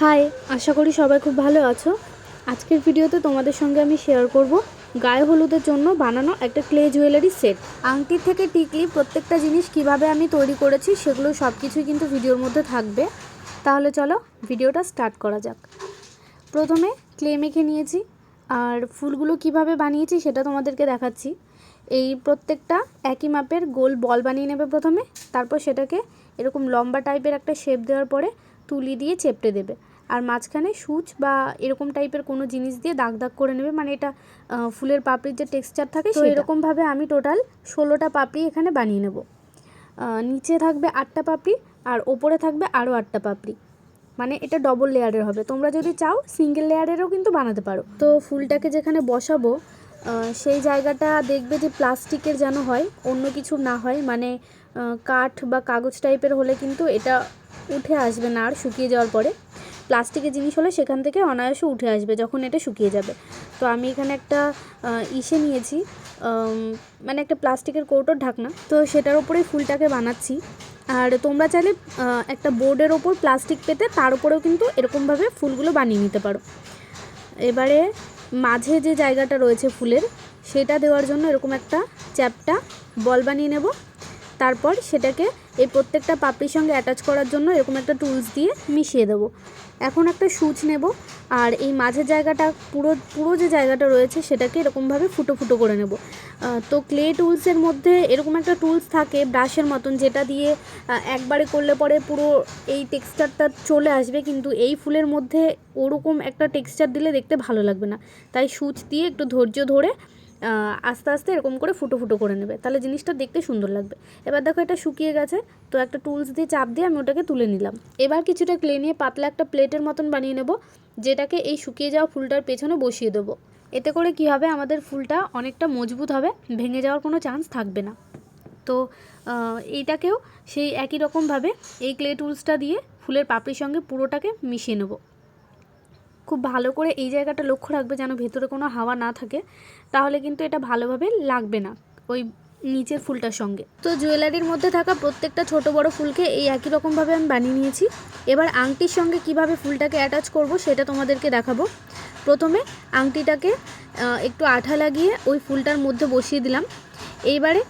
High আশা করি সবাই খুব ভালো আছো। আজকের ভিডিওতে তোমাদের সঙ্গে আমি শেয়ার করব গায়ে হলুদের জন্য বানানো একটা ক্লে জুয়েলারি সেট আংটি থেকে টিকলি প্রত্যেকটা জিনিস কীভাবে আমি তৈরি করেছি সেগুলো সব কিছুই কিন্তু ভিডিওর মধ্যে থাকবে। তাহলে চলো ভিডিওটা স্টার্ট করা যাক। প্রথমে ক্লে মেখে নিয়েছি, আর ফুলগুলো কীভাবে বানিয়েছি সেটা তোমাদেরকে দেখাচ্ছি। এই প্রত্যেকটা একই মাপের গোল বল বানিয়ে নেবে প্রথমে, তারপর সেটাকে এরকম লম্বা টাইপের একটা শেপ দেওয়ার পরে তুলি দিয়ে চেপটে দেবে। আর মাঝখানে সুচ বা এরকম টাইপের কোনো জিনিস দিয়ে দাগ দাগ করে নেবে। মানে এটা ফুলের পাপড়ির যে টেক্সচার থাকে তো এরকমভাবে আমি টোটাল ষোলোটা পাপড়ি এখানে বানিয়ে নেব। নিচে থাকবে আটটা পাপড়ি আর ওপরে থাকবে আরও আটটা পাপড়ি। মানে এটা ডবল লেয়ারের হবে। তোমরা যদি চাও সিঙ্গেল লেয়ারেরও কিন্তু বানাতে পারো। তো ফুলটাকে যেখানে বসাবো সেই জায়গাটা দেখবে যে প্লাস্টিকের যেন হয় অন্য কিছু না হয়। মানে কাঠ বা কাগজ টাইপের হলে কিন্তু এটা উঠে আসবে না আর শুকিয়ে যাওয়ার পরে। প্লাস্টিকের জিনিস হলে সেখান থেকে অনায়াসে উঠে আসবে যখন এটা শুকিয়ে যাবে। তো আমি এখানে একটা ইসে নিয়েছি মানে একটা প্লাস্টিকের কৌটোর ঢাকনা। তো সেটার উপরেই ফুলটাকে বানাচ্ছি। আর তোমরা চাইলে একটা বোর্ডের ওপর প্লাস্টিক পেতে তার উপরেও কিন্তু এরকমভাবে ফুলগুলো বানিয়ে নিতে পারো। এবারে মাঝে যে জায়গাটা রয়েছে ফুলের, সেটা দেওয়ার জন্য এরকম একটা চ্যাপটা, বল বানিয়ে নেব। তারপর সেটাকে এই প্রত্যেকটা পাপড়ির সঙ্গে অ্যাটাচ করার জন্য এরকম একটা টুলস দিয়ে মিশিয়ে দেবো। এখন একটা সুচ নেব আর এই মাঝের জায়গাটা, পুরো পুরো যে জায়গাটা রয়েছে সেটাকে এরকমভাবে ফুটো ফুটো করে নেব। তো ক্লে টুলসের মধ্যে এরকম একটা টুলস থাকে ব্রাশের মতন যেটা দিয়ে একবারে করলে পরে পুরো এই টেক্সচারটা চলে আসবে কিন্তু এই ফুলের মধ্যে ওরকম একটা টেক্সচার দিলে দেখতে ভালো লাগবে না। তাই সুচ দিয়ে একটু ধৈর্য ধরে আস্তে আস্তে এরকম করে ফুটো ফুটো করে নেবে। তাহলে জিনিসটা দেখতে সুন্দর লাগবে। এবার দেখো এটা শুকিয়ে গেছে, তো একটা টুলস দিয়ে চাপ দিয়ে আমি ওটাকে তুলে নিলাম। এবার কিছুটা ক্লে নিয়ে পাতলা একটা প্লেটের মতন বানিয়ে নেব, যেটাকে এই শুকিয়ে যাওয়া ফুলটার পেছনে বসিয়ে দেবো। এতে করে কি হবে, আমাদের ফুলটা অনেকটা মজবুত হবে, ভেঙে যাওয়ার কোনো চান্স থাকবে না। তো এইটাকেও সেই একই রকমভাবে এই ক্লে টুলসটা দিয়ে ফুলের পাপড়ির সঙ্গে পুরোটাকে মিশিয়ে নেব। খুব ভালো করে এই জায়গাটা লক্ষ্য রাখবে যেন ভেতরে কোনো হাওয়া না থাকে, তাহলে কিন্তু এটা ভালোভাবে লাগবে না ওই নিচের ফুলটার সঙ্গে। তো জুয়েলারির মধ্যে থাকা প্রত্যেকটা ছোট বড় ফুলকে এই একই রকমভাবে আমি বানিয়ে নিয়েছি। এবার আংটির সঙ্গে কীভাবে ফুলটাকে অ্যাটাচ করব সেটা তোমাদেরকে দেখাবো। প্রথমে আংটিটাকে একটু আঠা লাগিয়ে ওই ফুলটার মধ্যে বসিয়ে দিলাম। এইবারে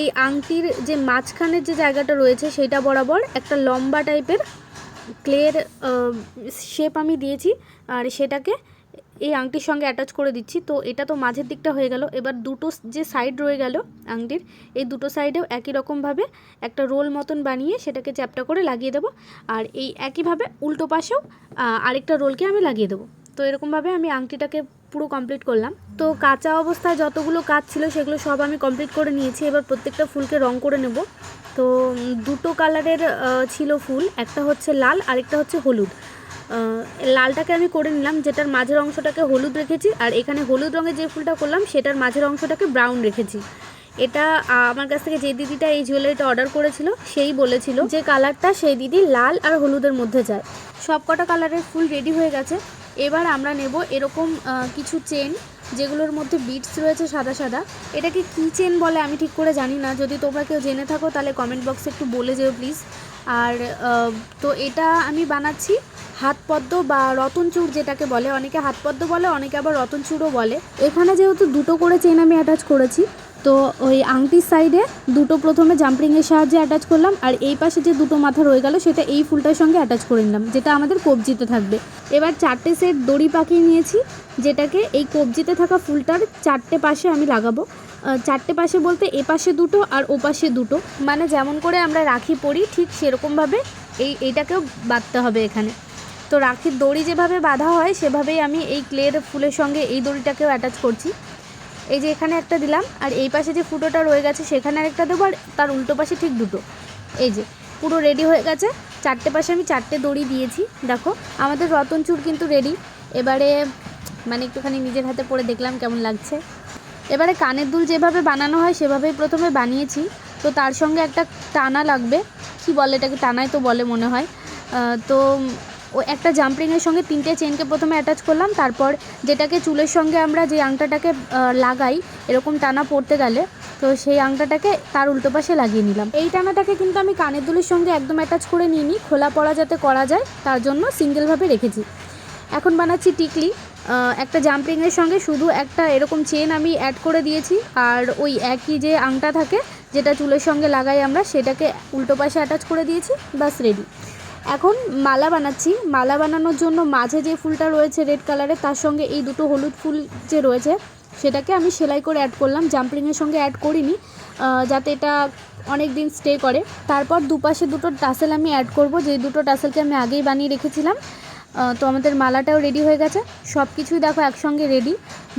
এই আংটির যে মাঝখানের যে জায়গাটা রয়েছে সেটা বরাবর একটা লম্বা টাইপের ক্লের শেপ আমি দিয়েছি আর সেটাকে এই আংটির সঙ্গে অ্যাটাচ করে দিচ্ছি। তো এটা তো মাঝের দিকটা হয়ে গেল। এবার দুটো যে সাইড রয়ে গেল আংটির, এই দুটো সাইডেও একই রকমভাবে একটা রোল মতন বানিয়ে সেটাকে চ্যাপটা করে লাগিয়ে দেবো। আর এই একইভাবে উল্টো পাশেও আরেকটা রোলকে আমি লাগিয়ে দেবো। তো এরকমভাবে আমি আংটিটাকে পুরো কমপ্লিট করলাম। তো কাঁচা অবস্থায় যতগুলো কাজ ছিল সেগুলো সব আমি কমপ্লিট করে নিয়েছি। এবার প্রত্যেকটা ফুলকে রং করে নেব। তো দুটো কালারের ছিল ফুল। একটা হচ্ছে লাল, আরেকটা হচ্ছে হলুদ। লালটাকে আমি করে নিলাম, যেটার মাঝের অংশটাকে হলুদ রেখেছি, আর এখানে হলুদ রঙের যে ফুলটা করলাম, সেটার মাঝের অংশটাকে ব্রাউন রেখেছি। এটা আমার কাছ থেকে যে দিদিটা এই জুয়েলারিটা অর্ডার করেছিল, সেই বলেছিল যে কালারটা সেই দিদি লাল আর হলুদের মধ্যে যায়। সব কটা কালারের ফুল রেডি হয়ে গেছে। এবার আমরা নেব এরকম কিছু চেন যেগুলোর মধ্যে বিটস রয়েছে সাদা সাদা। এটাকে কি চেন বলে আমি ঠিক করে জানি না। যদি তোমরা কেউ জেনে থাকো তাহলে কমেন্ট বক্সে একটু বলে যেও প্লিজ আর তো এটা আমি বানাচ্ছি হাতপদ্ম বা রতনচূড় যেটাকে বলে। অনেকে হাতপদ্ম বলে, অনেকে আবার রতনচূড়ও বলে। এখানে যেহেতু দুটো করে চেন আমি অ্যাটাচ করেছি তো ওই আংটির সাইডে দুটো প্রথমে জাম্পিংয়ের সাহায্যে অ্যাটাচ করলাম আর এই পাশে যে দুটো মাথা রয়ে গেল সেটা এই ফুলটার সঙ্গে অ্যাটাচ করে নিলাম, যেটা আমাদের কবজিতে থাকবে। এবার চারটে সেট দড়ি পাকিয়ে নিয়েছি, যেটাকে এই কবজিতে থাকা ফুলটার চারটে পাশে আমি লাগাবো। চারটে পাশে বলতে এ পাশে দুটো আর ও পাশে দুটো। মানে যেমন করে আমরা রাখি পরি, ঠিক সেরকমভাবে এই, এইটাকেও বাঁধতে হবে এখানে। তো রাখির দড়ি যেভাবে বাঁধা হয়, সেভাবেই আমি এই ক্লের ফুলের সঙ্গে এই দড়িটাকেও অ্যাটাচ করছি। এই যে এখানে একটা দিলাম, আর এই পাশে যে ফুটোটা রয়ে গেছে সেখানে আরেকটা দেবো, আর তার উল্টো পাশে ঠিক দুটো। এই যে, পুরো রেডি হয়ে গেছে। চারটে পাশে আমি চারটে দড়ি দিয়েছি, দেখো। আমাদের রতনচুর কিন্তু রেডি এবারে মানে একটুখানি নিজের হাতে পরে দেখলাম কেমন লাগছে। এবারে কানের দুল যেভাবে বানানো হয়, সেভাবেই প্রথমে বানিয়েছি। তো তার সঙ্গে একটা টানা লাগবে। কি বলে এটাকে? টানাই তো বলে মনে হয়। তো ও একটা জাম্পরিংয়ের সঙ্গে তিনটে চেনকে প্রথমে অ্যাটাচ করলাম, তারপর যেটাকে চুলের সঙ্গে আমরা যে আংটাটাকে লাগাই, এরকম টানা পড়তে গেলে, তো সেই আংটাটাকে তার উল্টো পাশে লাগিয়ে নিলাম। এই টানাটাকে কিন্তু আমি কানের দুলের সঙ্গে একদম অ্যাটাচ করে নিইনি, খোলা পড়া যাতে করা যায়, তার জন্য সিঙ্গেলভাবে রেখেছি। এখন বানাচ্ছি টিকলি একটা জাম্পিংয়ের সঙ্গে শুধু একটা এরকম চেন আমি অ্যাড করে দিয়েছি, আর ওই একই যে আংটা থাকে, যেটা চুলের সঙ্গে লাগাই আমরা, সেটাকে উল্টো পাশে অ্যাটাচ করে দিয়েছি বাস রেডি এখন মালা বানাচ্ছি। মালা বানানোর জন্য মাঝে যে ফুলটা রয়েছে রেড কালারের তার সঙ্গে এই দুটো হলুদ ফুল যে রয়েছে, সেটাকে আমি সেলাই করে অ্যাড করলাম। জাম্পলিংয়ের সঙ্গে অ্যাড করিনি যাতে এটা অনেক দিন স্টে করে। তারপর দুপাশে দুটো টাসেল আমি অ্যাড করব। যে দুটো টাসেলকে আমি আগেই বানিয়ে রেখেছিলাম তো আমাদের মালাটাও রেডি হয়ে গেছে। সব কিছুই দেখো একসঙ্গে রেডি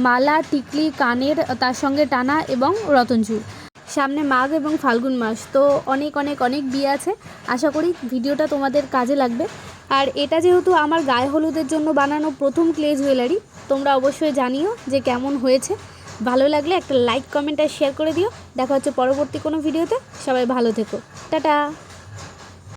মালা, টিকলি, কানের, তার সঙ্গে টানা এবং রতনচুর সামনে মাঘ এবং ফাল্গুন মাস। তো অনেক অনেক অনেক বিয়ে আছে। আশা করি ভিডিওটা তোমাদের কাজে লাগবে। আর এটা যেহেতু আমার গায়ে হলুদের জন্য বানানো প্রথম ক্লে জুয়েলারি, তোমরা অবশ্যই জানিও যে কেমন হয়েছে। ভালো লাগলে একটা লাইক কমেন্ট আর শেয়ার করে দিও। দেখা হচ্ছে পরবর্তী কোনো ভিডিওতে। সবাই ভালো থেকো। টাটা!